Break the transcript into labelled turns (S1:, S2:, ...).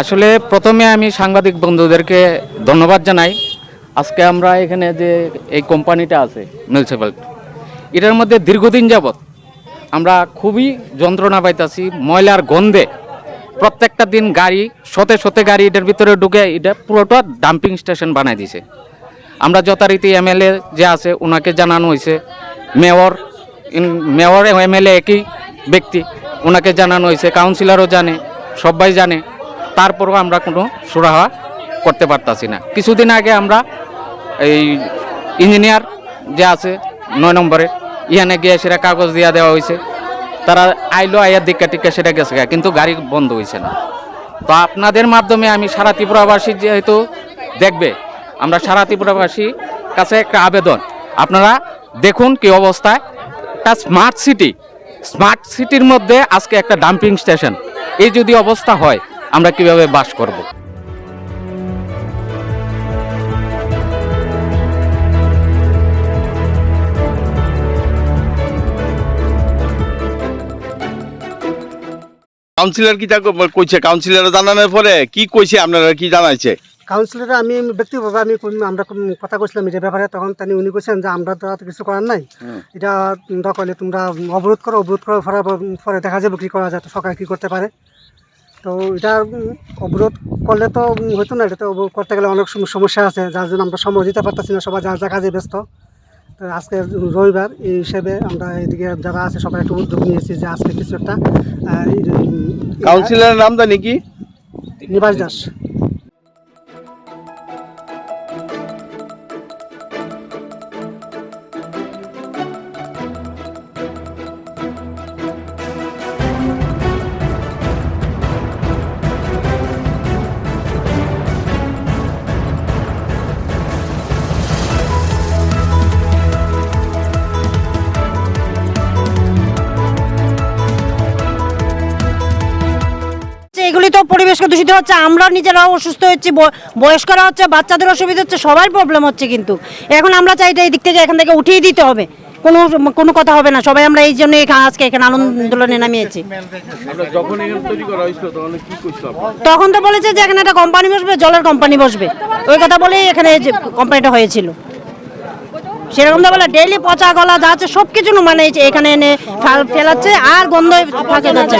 S1: আসলে প্রথমে আমি সাংবাদিক বন্ধুদেরকে ধন্যবাদ জানাই। আজকে আমরা এখানে যে এই কোম্পানিটা আছে, মিউনিসিপ্যাল, এটার মধ্যে দীর্ঘদিন যাবৎ আমরা খুবই যন্ত্রণা পাইতাছি, ময়লার গন্ধে। প্রত্যেকটা দিন গাড়ি, শতে শতে গাড়ি এটার ভিতরে ঢুকে এটা পুরোটা ডাম্পিং স্টেশন বানাই দিছে। আমরা যথারীতি এমএলএ যে আছে ওনাকে জানানো হয়েছে মেয়র মেয়র এমএলএ একই ব্যক্তি ওনাকে জানানো হয়েছে কাউন্সিলরও জানে। সবাই জানে, তারপরও আমরা কোনো সুরাহা করতে পারতাছি না। কিছুদিন আগে আমরা এই ইঞ্জিনিয়ার যে আছে, নয় নম্বরে ইহানে গিয়ে সেটা কাগজ দিয়া দেওয়া হয়েছে। তারা আইলো আইয়ার দিক্কা টিক্কা সেটা গেছে কিন্তু গাড়ি বন্ধ হয়েছে না। তো আপনাদের মাধ্যমে আমি সারা ত্রিপুরাবাসী যেহেতু দেখবে, আমরা সারা ত্রিপুরাবাসী কাছে একটা আবেদন। আপনারা দেখুন কি অবস্থায় একটা স্মার্ট সিটি স্মার্ট সিটির মধ্যে আজকে একটা ডাম্পিং স্টেশন এই যদি অবস্থা হয়, আমরা কীভাবে বাস করব?
S2: কাউন্সিলর কি তা কইছে কাউন্সিলর জানানোর পরে কি কইছে, আপনারা কি জানাইছে?
S3: কাউন্সিলরে আমি ব্যক্তিগতভাবে আমি আমরা কথা কইছিলাম এটার ব্যাপারে তখন তিনি উনি কইছেন যে আমরা তো আর কিছু করার নাই। এটা তোমরা কইলে তোমরা অবরোধ করো অবরোধ করার পরে পরে দেখা যাবে কি করা যায় তো সরকার কি করতে পারে। তো এটা অবরোধ করলে তো হতো না এটা তো করতে গেলে অনেক সম- সমস্যা আছে যার জন্য আমরা সময় দিতে পারতেছি না সবাই যার যা কাজে ব্যস্ত। তো আজকে রবিবার এই হিসেবে আমরা এদিকে যারা আছে সবাই একটু উদ্যোগ নিয়েছি যে আজকে কিছু একটা
S2: কাউন্সিলরের নাম জানি কি?
S3: নিবাস দাস।
S4: তো পরিবেশকে দূষিত হচ্ছে আমরা নিজেরাও অসুস্থ হচ্ছি বয়স্করা হচ্ছে বাচ্চাদের অসুবিধা হচ্ছে সবার প্রবলেম হচ্ছে কিন্তু। এখন আমরা চাই এই দিক থেকে এখান থেকে উঠিয়ে দিতে হবে। কোনো কোনো কথা হবে না সবাই আমরা এই জন্য এখানে আজকে এখানে আন্দোলনে নামিয়েছি।
S2: যখন এখানে তৈরি করা হয়েছিল তখন কি কইছিল
S4: তখন তো বলেছে যে এখানে একটা কোম্পানি বসবে জলের কোম্পানি বসবে। ওই কথা বলেই এখানে যে কোম্পানিটা হয়েছিল। সেরকম তো বলে ডেইলি পচা গলা যা আছে সব কিছু মানে এখানে এনে ফেল- ফেলাচ্ছে আর গন্ধ ফাঁকে যাচ্ছে